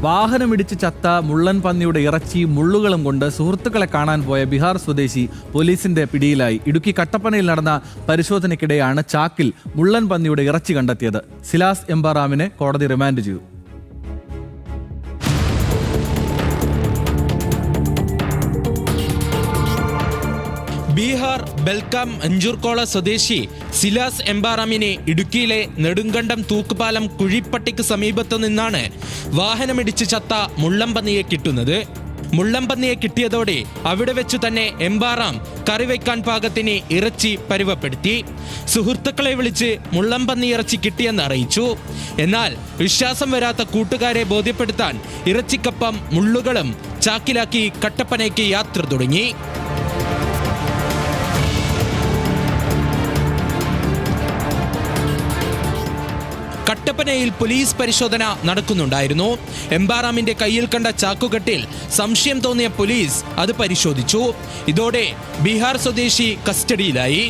വാഹനമിടിച്ച് ചത്ത മുള്ളൻ പന്നിയുടെ ഇറച്ചി മുള്ളുകളും കൊണ്ട് സുഹൃത്തുക്കളെ കാണാൻ പോയ ബീഹാർ സ്വദേശി പോലീസിന്റെ പിടിയിലായി. ഇടുക്കി കട്ടപ്പനയിൽ നടന്ന പരിശോധനയ്ക്കിടെയാണ് ചാക്കിൽ മുള്ളൻ പന്നിയുടെ ഇറച്ചി കണ്ടെത്തിയത്. സിലാസ് എംബാറാമിനെ കോടതി റിമാൻഡ് ചെയ്തു. ബീഹാർ ബെൽക്കാം അഞ്ചൂർക്കോള സ്വദേശി സിലാസ് എംബാറാമിനെ ഇടുക്കിയിലെ നെടുങ്കണ്ടം തൂക്കുപാലം കുഴിപ്പട്ടിക്ക് സമീപത്തു നിന്നാണ് വാഹനമിടിച്ച് ചത്ത മുള്ളംപന്നിയെ കിട്ടുന്നത്. മുള്ളംപന്നിയെ കിട്ടിയതോടെ അവിടെ വെച്ചു തന്നെ എംബാറാം കറിവെക്കാൻ പാകത്തിന് ഇറച്ചി പരുവപ്പെടുത്തി. സുഹൃത്തുക്കളെ വിളിച്ച് മുള്ളംപന്നി ഇറച്ചി കിട്ടിയെന്ന് അറിയിച്ചു. എന്നാൽ വിശ്വാസം വരാത്ത കൂട്ടുകാരെ ബോധ്യപ്പെടുത്താൻ ഇറച്ചിക്കപ്പം മുള്ളുകളും ചാക്കിലാക്കി കട്ടപ്പനയ്ക്ക് യാത്ര തുടങ്ങി. കട്ടപ്പനയിൽ പോലീസ് പരിശോധന നടക്കുന്നുണ്ടായിരുന്നു. എംബാറാമിന്റെ കയ്യിൽ കണ്ട ചാക്കുകെട്ടിൽ സംശയം തോന്നിയ പോലീസ് അത് പരിശോധിച്ചു. ഇതോടെ ബീഹാർ സ്വദേശി കസ്റ്റഡിയിലായി.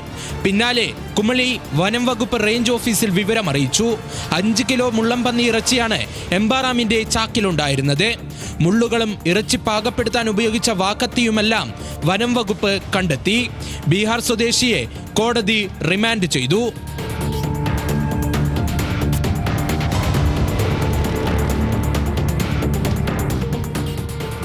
പിന്നാലെ കുമളി വനം വകുപ്പ് റേഞ്ച് ഓഫീസിൽ വിവരം അറിയിച്ചു അഞ്ച് കിലോ മുള്ളംപന്നി ഇറച്ചിയാണ് എംബാറാമിന്റെ ചാക്കിലുണ്ടായിരുന്നത്. മുള്ളുകളും ഇറച്ചി പാകപ്പെടുത്താൻ ഉപയോഗിച്ച വാക്കത്തിയുമെല്ലാം വനം വകുപ്പ് കണ്ടെത്തി. ബീഹാർ സ്വദേശിയെ കോടതി റിമാൻഡ് ചെയ്തു.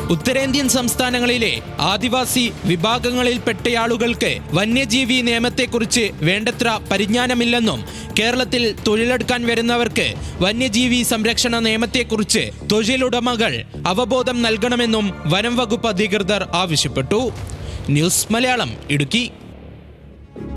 ഉത്തരേന്ത്യൻ സംസ്ഥാനങ്ങളിലെ ആദിവാസി വിഭാഗങ്ങളിൽപ്പെട്ടയാളുകൾക്ക് വന്യജീവി നിയമത്തെക്കുറിച്ച് വേണ്ടത്ര പരിജ്ഞാനമില്ലെന്നും കേരളത്തിൽ തൊഴിലെടുക്കാൻ വരുന്നവർക്ക് വന്യജീവി സംരക്ഷണ നിയമത്തെക്കുറിച്ച് തൊഴിലുടമകൾ അവബോധം നൽകണമെന്നും വനം വകുപ്പ് അധികൃതർ ആവശ്യപ്പെട്ടു. ന്യൂസ് മലയാളം ഇടുക്കി.